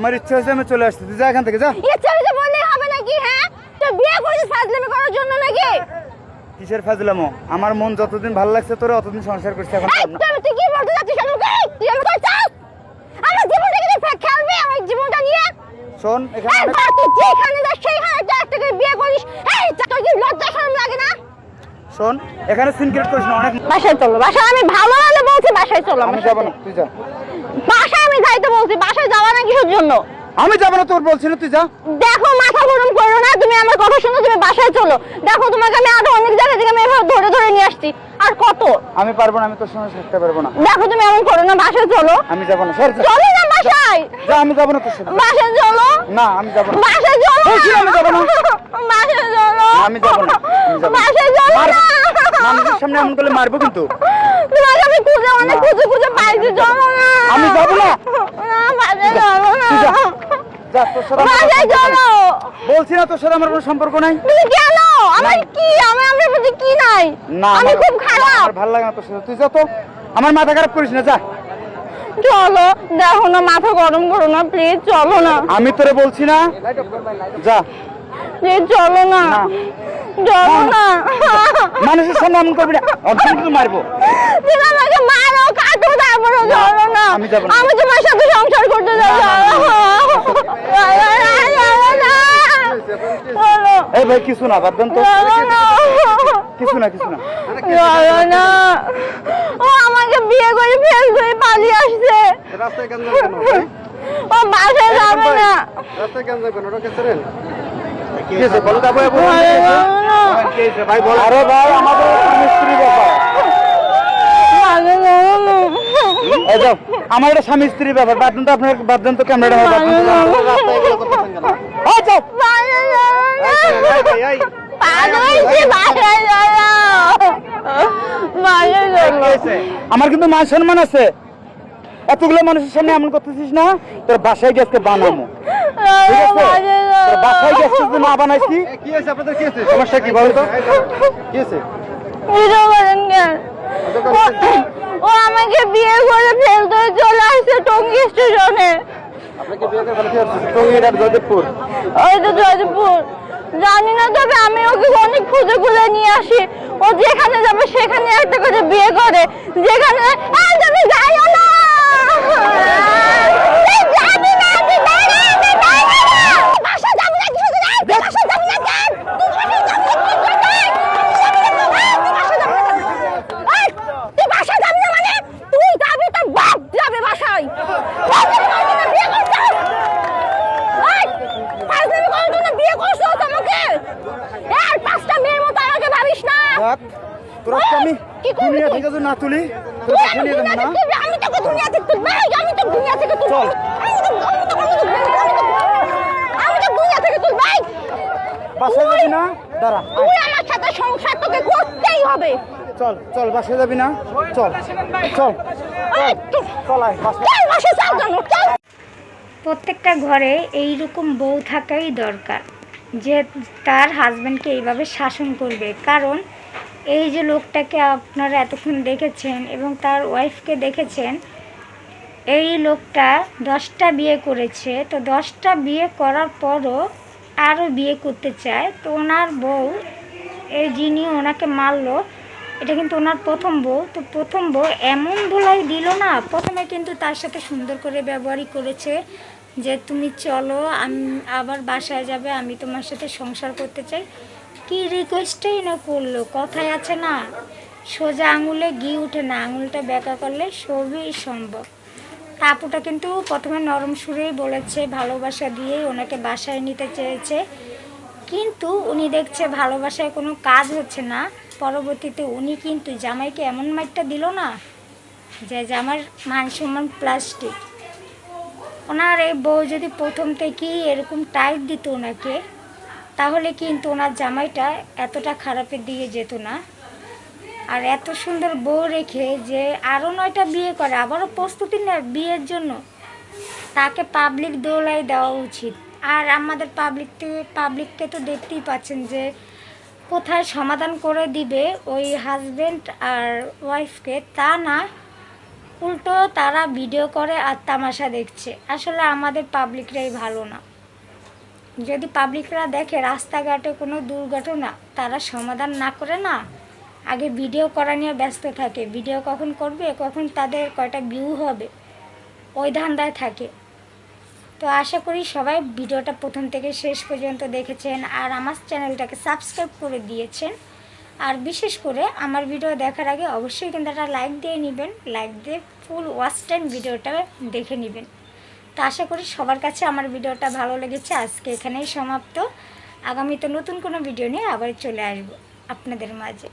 আমার ইচ্ছা হয়েছে আমি চলে আসছি তুই যা এখান থেকে যা। ইচ্ছা হয়েছে বললেই হবে নাকি হ্যাঁ? তো বিয়ে করেছিস ফাজলামি করার জন্য নাকি? কিসের ফাজলামো? আমার মন যতদিন ভালো লাগছে তোরে অতদিন সংসার করছি এখন তুই তুই কি বলতে যাচ্ছিস আমাকে? তুই আমাকে চাস? আমার জীবনটাকে তুই ফে- খেলবি? আমার জীবনটা নিয়ে? শোন এখানে তুই যেখানে যাস সেইখানে একটা একটা করে বিয়ে করিস। এই তোর কি লজ্জা শরম লাগে না? শোন এখানে সিনক্রেট করিস না অনেক বাসায় চলো বাসায় আমি ভালো ভালো বলছি বাসায় চলো আমি যাব। না তুই যা। যাইতে বলছি বাসায় যাওয়া না কিসের জন্য? আমি যাব না তোর বলছি না তুই যা। দেখো মাথা গরম করো না তুমি আমার কথা শুনো তুমি বাসায় চলো। দেখো তোমাকে আমি আরও অনেক জায়গা থেকে আমি এভাবে ধরে ধরে নিয়ে আসছি। আর কত? আমি পারব না আমি তোর সঙ্গে থাকতে পারব না। দেখো তুমি এমন করো না বাসায় চলো। আমি যাব না যা। চলো না বাসায়। যা আমি যাব না তোর সাথে বাসায় চলো। না আমি যাব না। বাসায় চলো বলছি আমি যাব না। বাসায় চলো। আমি যাব না, আমি বাসায় চলো না। মানুষের সামনে এমন করলে মারবো কিন্তু। তোমাকে আমি খুঁজে অনেক। খুঁজে খুঁজে পাইছি চলো না। আমি যাব না। কোনো বাসায় সম্পর্ক চলো বলছি না তোর সাথে আমার কোনো সম্পর্ক নাই তুমি কেন আমার কি আমার আমার প্রতি কি নাই আমি খুব খারাপ ভালো লাগে না তোর সাথে তুই যা তো আমার মাথা খারাপ করিস না যা চলো দেখো না মাথা গরম করো না প্লিজ চলো না আমি তোরে বলছি না যা প্লিজ চলো না। চলো না মানুষের সামনে এমন করবি না অর্ধেক মারবো আমাকে কাটো তারপরে চলো না আমি যাব না। আমি তোমার সাথে সংসার করতে যাব এই ভাই কিছু না বাদ দেন তো কিছু না কিছু না না ও আমাকে বিয়ে করে ফেল করে পালিয়ে আসছে রাস্তায় কেন যাবেন ও বাসায় যাবে না রাস্তায় কেন যাবেন ওটা কে ছিলেন কি হয়েছে বলো তো। ভাই বল আরে ভাই আমাদের স্বামী স্ত্রী ব্যাপার ভালো চলো না। এই যাও আমার এটা স্বামী স্ত্রী ব্যাপার বাদ দেন তো আপনার বাদ দেন তো ক্যামেরাটা হয়। বাসায় চলো। আমার কিন্তু মান সম্মান আছে। এতগুলো মানুষের সামনে এমন করতেছিস না তোর বাসায় ঠিক আছে? তোর বাসায় গেছে যদি না বানাইছি। কি হয়েছে? আপনাদের কি হয়েছে? সমস্যা কি বলো তো। কি হয়েছে? ও- আমাকে বিয়ে করে ফেলতে চলে আসছে টঙ্গী স্টেশনে। আপনাকে বিয়ে করে ফেলে কি হচ্ছে জয়দেবপুর? ওই তো জয়দেবপুর। জানি না তবে আমি ওকে অনেক খুঁজে খুঁজে নিয়ে আসি। ও যেখানে যাবে সেখানে একটা করে বিয়ে করে। যেখানে তুমি যাইও না, তুই দাঁড়া, তুই দাঁড়া না। বাসা যাবি না, কিছু না, তুই বাসা যাবি না, কেন? তুই বাসা যাবি না, তুই যাবি না, তুই বাসা যাবি না। এই, তুই বাসা যাবি না মানে? তুই যাবি, তোর বাপ যাবে বাসায়। বাসায় যাবি না, বিয়ে করছিস? এই, ফাজলামি করার জন্য বিয়ে করছ আমাকে? এই, পাঁচটা মেয়ের মতো আমাকে ভাবিস না। দেখ তোর আমি দুনিয়া থেকে যদি না তুলি আমি নিয়ে যাব দুনিয়া না থেকে আমি তোকে দুনিয়া থেকে তুলবো। আমি তোকে দুনিয়া থেকে তুলবো। চল। আমি দুনিয়া তুলবো। এই, বাসায় যাবি না? দাঁড়া তুই আমার সাথে সংসার তোকে করতেই হবে। চল চল বাসায় যাবি না? চল চল চল আয় বাসায়। চল বাসে চল জানো চল। প্রত্যেকটা ঘরে এই রকম বউ থাকাই দরকার যে তার হাজব্যান্ডকে এইভাবে শাসন করবে। কারণ এই যে লোকটাকে আপনারা এতক্ষণ দেখেছেন এবং তার ওয়াইফকে দেখেছেন, এই লোকটা দশটা বিয়ে করেছে। তো দশটা বিয়ে করার পরও আরও বিয়ে করতে চায়। তো ওনার বউ, এই যিনি ওনাকে মারলো, এটা কিন্তু ওনার প্রথম বউ। তো প্রথম বউ এমন ভোলাই দিল না, প্রথমে কিন্তু তার সাথে সুন্দর করে ব্যবহারই করেছে যে, তুমি চলো, আমি আবার বাসায় যাবে, আমি তোমার সাথে সংসার করতে চাই। কি রিকোয়েস্টই না করল কথায় আছে না, সোজা আঙুলে ঘি উঠে না, আঙুলটা ব্যাকা করলে সবই সম্ভব। তা আপুটা কিন্তু প্রথমে নরম সুরেই বলেছে, ভালোবাসা দিয়েই ওনাকে বাসায় নিতে চেয়েছে। কিন্তু উনি দেখছে ভালোবাসায় কোনো কাজ হচ্ছে না, পরবর্তীতে উনি কিন্তু জামাইকে এমন মাইটটা দিল না যে জামার মান সম্মান প্লাস্টিক ওনার এই বউ যদি প্রথম থেকেই এরকম টাইট দিত ওনাকে তাহলে কিন্তু ওনার জামাইটা এতটা খারাপের দিকে যেত না। আর এত সুন্দর বউ রেখে যে আরও নয়টা বিয়ে করে, আবারও প্রস্তুতি নেয় বিয়ের জন্য। তাকে পাবলিক দোলাই দেওয়া উচিত। আর আমাদের পাবলিক পাবলিককে তো দেখতেই পাচ্ছেন যে কোথায় সমাধান করে দিবে ওই হাজব্যান্ড আর ওয়াইফকে তা না। উল্টো তারা ভিডিও করে আর তামাশা দেখছে। আসলে আমাদের পাবলিকরাই ভালো না। যদি পাবলিকরা দেখে রাস্তাঘাটে কোনো দুর্ঘটনা, তারা সমাধান না করে না? আগে ভিডিও করা নিয়ে ব্যস্ত থাকে। ভিডিও কখন করবে? কখন তাদের কয়টা ভিউ হবে? ওই ধান্দায় থাকে। তো আশা করি সবাই ভিডিওটা প্রথম থেকে শেষ পর্যন্ত দেখেছেন আর আমার চ্যানেলটাকে সাবস্ক্রাইব করে দিয়েছেন। আর বিশেষ করে আমার ভিডিও দেখার আগে অবশ্যই কিন্তু একটা লাইক দিয়ে নেবেন। লাইক দিয়ে ফুল ওয়াচ টাইম ভিডিওটা দেখে নেবেন। তো আশা করি সবার কাছে আমার ভিডিওটা ভালো লেগেছে। আজকে এখানেই সমাপ্ত। আগামীতে নতুন কোনো ভিডিও নিয়ে আবার চলে আসব আপনাদের মাঝে।